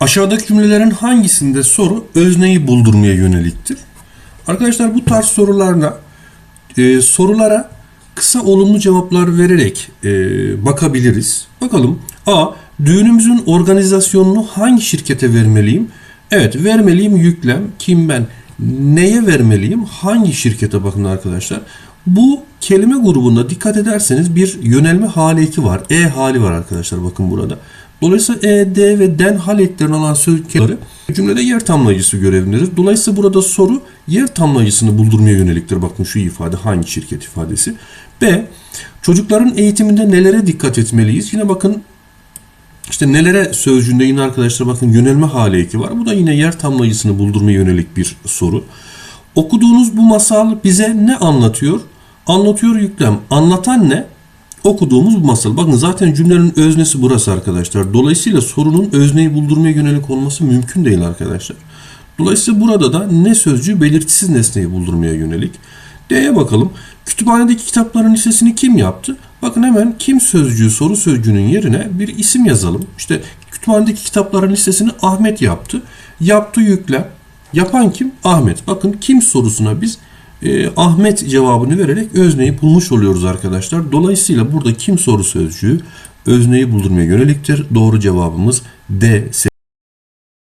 Aşağıdaki cümlelerin hangisinde soru özneyi buldurmaya yöneliktir? Arkadaşlar bu tarz sorularla e, sorulara kısa olumlu cevaplar vererek e, bakabiliriz. Bakalım A. Düğünümüzün organizasyonunu hangi şirkete vermeliyim? Evet vermeliyim yüklem. Kim ben? Neye vermeliyim? Hangi şirkete bakın arkadaşlar. Bu kelime grubunda dikkat ederseniz bir yönelme hali eki var. E hali var arkadaşlar bakın burada. Dolayısıyla e, d ve den hal eklerini alan sözcükleri cümlede yer tamlayıcısı görevindedir. Dolayısıyla burada soru yer tamlayıcısını buldurmaya yöneliktir. Bakın şu ifade hangi şirket ifadesi. B. Çocukların eğitiminde nelere dikkat etmeliyiz? Yine bakın işte nelere sözcüğünde yine arkadaşlar bakın yönelme hali eki var. Bu da yine yer tamlayıcısını buldurmaya yönelik bir soru. Okuduğunuz bu masal bize ne anlatıyor? Anlatıyor yüklem. Anlatan ne? Okuduğumuz bu masal. Bakın zaten cümlenin öznesi burası arkadaşlar. Dolayısıyla sorunun özneyi buldurmaya yönelik olması mümkün değil arkadaşlar. Dolayısıyla burada da ne sözcüğü belirtisiz nesneyi buldurmaya yönelik. D'ye bakalım. Kütüphanedeki kitapların listesini kim yaptı? Bakın hemen kim sözcüğü soru sözcüğünün yerine bir isim yazalım. İşte kütüphanedeki kitapların listesini Ahmet yaptı. Yaptı yüklem. Yapan kim? Ahmet. Bakın kim sorusuna biz e, Ahmet cevabını vererek özneyi bulmuş oluyoruz arkadaşlar. Dolayısıyla burada kim soru sözcüğü özneyi buldurmaya yöneliktir. Doğru cevabımız D.